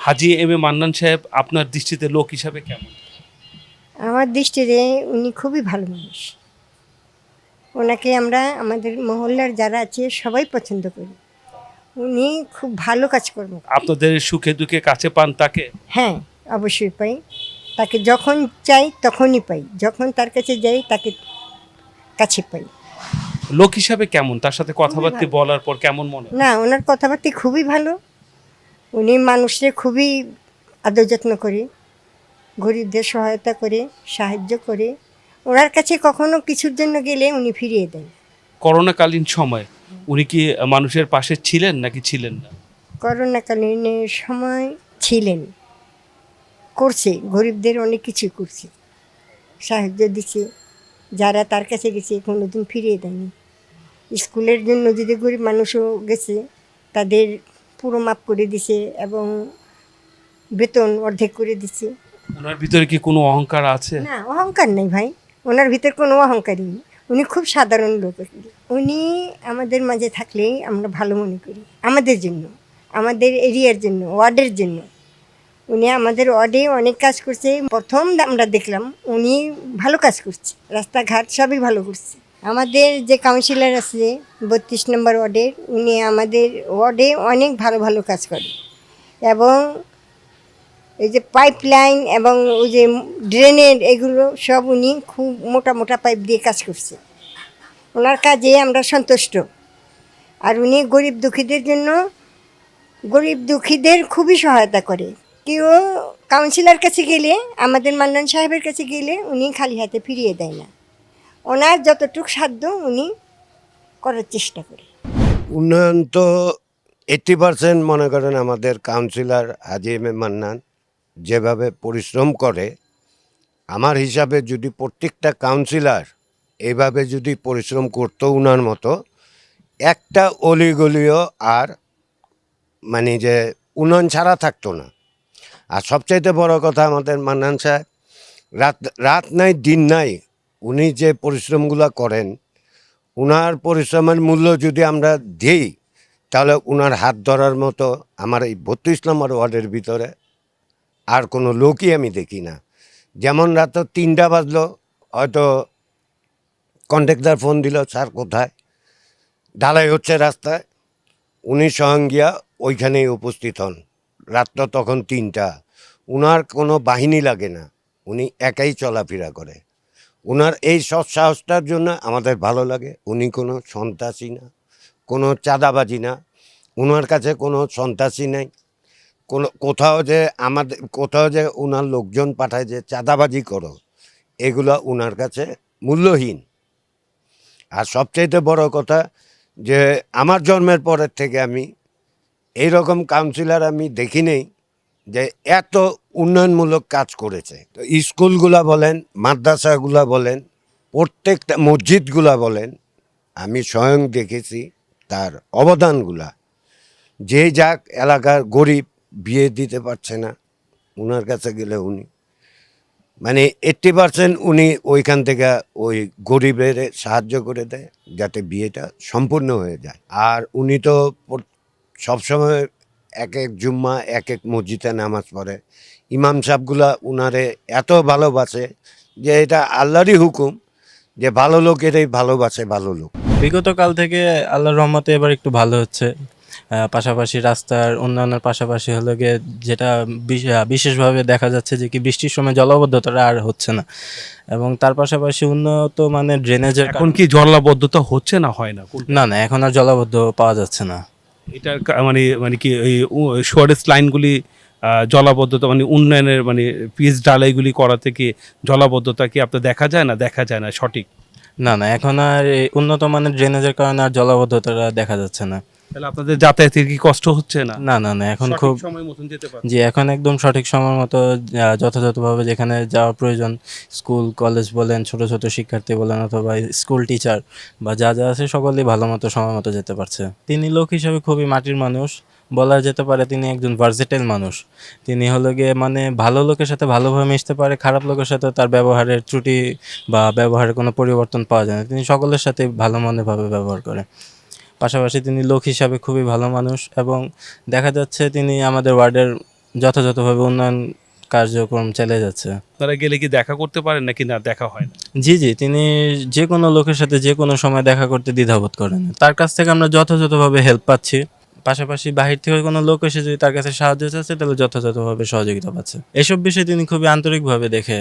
Haji M A Mannan সাহেব আপনার দৃষ্টিতে লোক হিসাবে কেমন? আমার দৃষ্টিতে উনি খুবই ভালো মানুষ। ওনাকে আমরা আমাদের মহল্লার যারা আছে সবাই পছন্দ করি। উনি খুব ভালো কাজকর্ম করে। আপনাদের সুখে দুঃখে কাছে পান তাকে? হ্যাঁ অবশ্যই পাই। তাকে যখন চাই তখনই পাই। যখন তার কাছে যাই তাকে কাছে পাই। লোক হিসাবে কেমন? তার সাথে কথাবার্তা বলার পর কেমন মনে হয়? না ওনার কথাবার্তা খুবই ভালো। উনি মানুষের খুবই আদর যত্ন করে গরিবদের সহায়তা করে সাহায্য করে। ওনার কাছে কখনো কিছুর জন্য গেলে উনি ফিরিয়ে দেন। করোনাকালীন সময় উনি কি মানুষের পাশে ছিলেন নাকি ছিলেন না? করোনাকালীনের সময় ছিলেন করছে গরিবদের অনেক কিছু করছে। সাহায্য দিচ্ছে যারা তার কাছে গেছে কোনোদিন ফিরিয়ে দেয়নি। স্কুলের জন্য যদি গরিব মানুষও গেছে তাদের পুরো মাপ করে দিছে এবং বেতন অর্ধেক করে দিছে। ওনার ভিতরে কি কোনো অহংকার আছে? না অহংকার নেই ভাই। ওনার ভিতর কোনো অহংকারই নেই। উনি খুব সাধারণ লোক। উনি আমাদের মাঝে থাকলেই আমরা ভালো মনে করি। আমাদের জন্য আমাদের এরিয়ার জন্য ওয়ার্ডের জন্য। উনি আমাদের ওয়ার্ডে অনেক কাজ করছে। প্রথম আমরা দেখলাম উনি ভালো কাজ করছে। রাস্তাঘাট সবই ভালো করছে। আমাদের যে কাউন্সিলর আছে, বত্রিশ নম্বর ওয়ার্ডের, উনি আমাদের ওয়ার্ডে অনেক ভালো ভালো কাজ করে। এবং এই যে পাইপ লাইন এবং ওই যে ড্রেনের এগুলো সব উনি খুব মোটা মোটা পাইপ দিয়ে কাজ করছে। ওনার কাজে আমরা সন্তুষ্ট। আর উনি গরিব দুঃখীদের জন্য, গরিব দুঃখীদের খুবই সহায়তা করে। কেউ কাউন্সিলর কাছে গেলে, আমাদের মান্নান সাহেবের কাছে গেলে উনি খালি হাতে ফিরিয়ে দেয় না। ওনার যতটুক সাধ্য উনি করার চেষ্টা করে। উন্নয়ন তো এইট্টি পার্সেন্ট মনে করেন আমাদের কাউন্সিলর এ মান্নান যেভাবে পরিশ্রম করে, আমার হিসাবে যদি প্রত্যেকটা কাউন্সিলর এইভাবে যদি পরিশ্রম করতো উনার মতো, একটা অলিগলিও আর মানে যে উন্নয়ন ছাড়া থাকতো না। আর সবচাইতে বড় কথা আমাদের মান্নান সাহেব, রাত রাত নাই, দিন নাই উনি যে পরিশ্রমগুলো করেন, উনার পরিশ্রমের মূল্য যদি আমরা দিই, তাহলে উনার হাত ধরার মতো আমার এই বত্রিশ নম্বর ওয়ার্ডের ভিতরে আর কোনো লোকই আমি দেখি না। যেমন রাত তিনটা বাজলো, হয়তো কন্ট্রাক্টর ফোন দিল, স্যার, কোথায়? ঢালাই হচ্ছে রাস্তায়। উনি স্বয়ং গিয়া ওইখানেই উপস্থিত হন রাতটা তখন তিনটা। উনার কোনো বাহিনী লাগে না, উনি একাই চলাফেরা করে। ওনার এই সৎ সাহসটার জন্য আমাদের ভালো লাগে। উনি কোনো সন্ত্রাসী না, কোনো চাঁদাবাজি না। ওনার কাছে কোনো সন্ত্রাসী নেই। কোনো, কোথাও যে আমাদের কোথাও যে ওনার লোকজন পাঠায় যে চাঁদাবাজি করো, এগুলো ওনার কাছে মূল্যহীন। আর সবচাইতে বড় কথা যে আমার জন্মের পরের থেকে আমি এই রকম কাউন্সিলর আমি দেখি নেই যে এত উন্নয়নমূলক কাজ করেছে। তো স্কুলগুলা বলেন, মাদ্রাসাগুলা বলেন, প্রত্যেকটা মসজিদগুলা বলেন, আমি স্বয়ং দেখেছি তার অবদানগুলা। যে যাক, এলাকার গরিব বিয়ে দিতে পারছে না ওনার কাছে গেলে উনি। মানে এইট্টি পার্সেন্ট উনি ওইখান থেকে ওই গরিবের সাহায্য করে দেয়, যাতে বিয়েটা সম্পূর্ণ হয়ে যায়। আর উনি তো সবসময় এক এক জুম্মা এক এক মসজিদে নামাজ পড়ে। ইমাম সাহেবগুলা উনারে এত ভালোবাসে যে এটা আল্লাহরই হুকুম যে ভালো লোকেরই ভালোবাসে ভালো লোক। বিগত কাল থেকে আল্লাহর রহমতে এবার একটু ভালো হচ্ছে। পাশাপাশি রাস্তার উন্নয়নের পাশাপাশি হলো গিয়ে যেটা বিশেষভাবে দেখা যাচ্ছে যে কি বৃষ্টির সময় জলাবদ্ধতাটা আর হচ্ছে না। এবং তার পাশাপাশি উন্নত মানের ড্রেনেজের এখন কি জলাবদ্ধতা হচ্ছে না হয় না? না না এখন আর জলাবদ্ধ পাওয়া যাচ্ছে না। এটার মানে মানে কি, এই শোয়ারেজ লাইনগুলি জলাবদ্ধতা মানে উন্নয়নের মানে পিচ ডালাইগুলি করা থেকে জলাবদ্ধতা কি আপনার দেখা যায় না? দেখা যায় না, সঠিক? না না, এখন আর উন্নত মানের ড্রেনেজের কারণে আর জলাবদ্ধতাটা দেখা যাচ্ছে না। তাহলে আপনাদের যাতায়াতের কি কষ্ট হচ্ছে না? না না না এখন খুব সময় মতন যেতে পারে জি এখন একদম সঠিক সময় মতো যথাযথভাবে যেখানে যাওয়া প্রয়োজন স্কুল কলেজ বলেন ছোট ছোট শিক্ষার্থী বলেন অথবা স্কুল টিচার বা যা যা আছে সকলেই ভালো মতো সময় মতো যেতে পারছে। তিনি লোক হিসেবে খুবই মাটির মানুষ বলা যেতে পারে তিনি একজন ভার্সেটাইল মানুষ। তিনি হলো গিয়ে মানে ভালো লোকের সাথে ভালোভাবে মিশতে পারে খারাপ লোকের সাথে তার ব্যবহারের ত্রুটি বা ব্যবহারের কোনো পরিবর্তন পাওয়া যায় না। তিনি সকলের সাথে ভালো মনেভাবে ব্যবহার করে। পাশাপাশি তিনি লোক হিসাবে খুবই ভালো মানুষ এবং দেখা যাচ্ছে তিনি আমাদের ওয়ার্ডের যথাযথভাবে উন্নয়ন কার্যক্রম চালিয়ে যাচ্ছে। তারা গেলে কি দেখা করতে পারেন নাকি না দেখা হয় না? জি জি তিনি যে কোনো লোকের সাথে যে কোনো সময় দেখা করতে দ্বিধাবোধ করেন। তার কাছ থেকে আমরা যথাযথভাবে হেল্প পাচ্ছি। পাশাপাশি বাহির থেকে কোনো লোক এসে যদি তার কাছে সাহায্য চাচ্ছে তাহলে যথাযথভাবে সহযোগিতা পাচ্ছে। এসব বিষয়ে তিনি খুবই আন্তরিকভাবে দেখে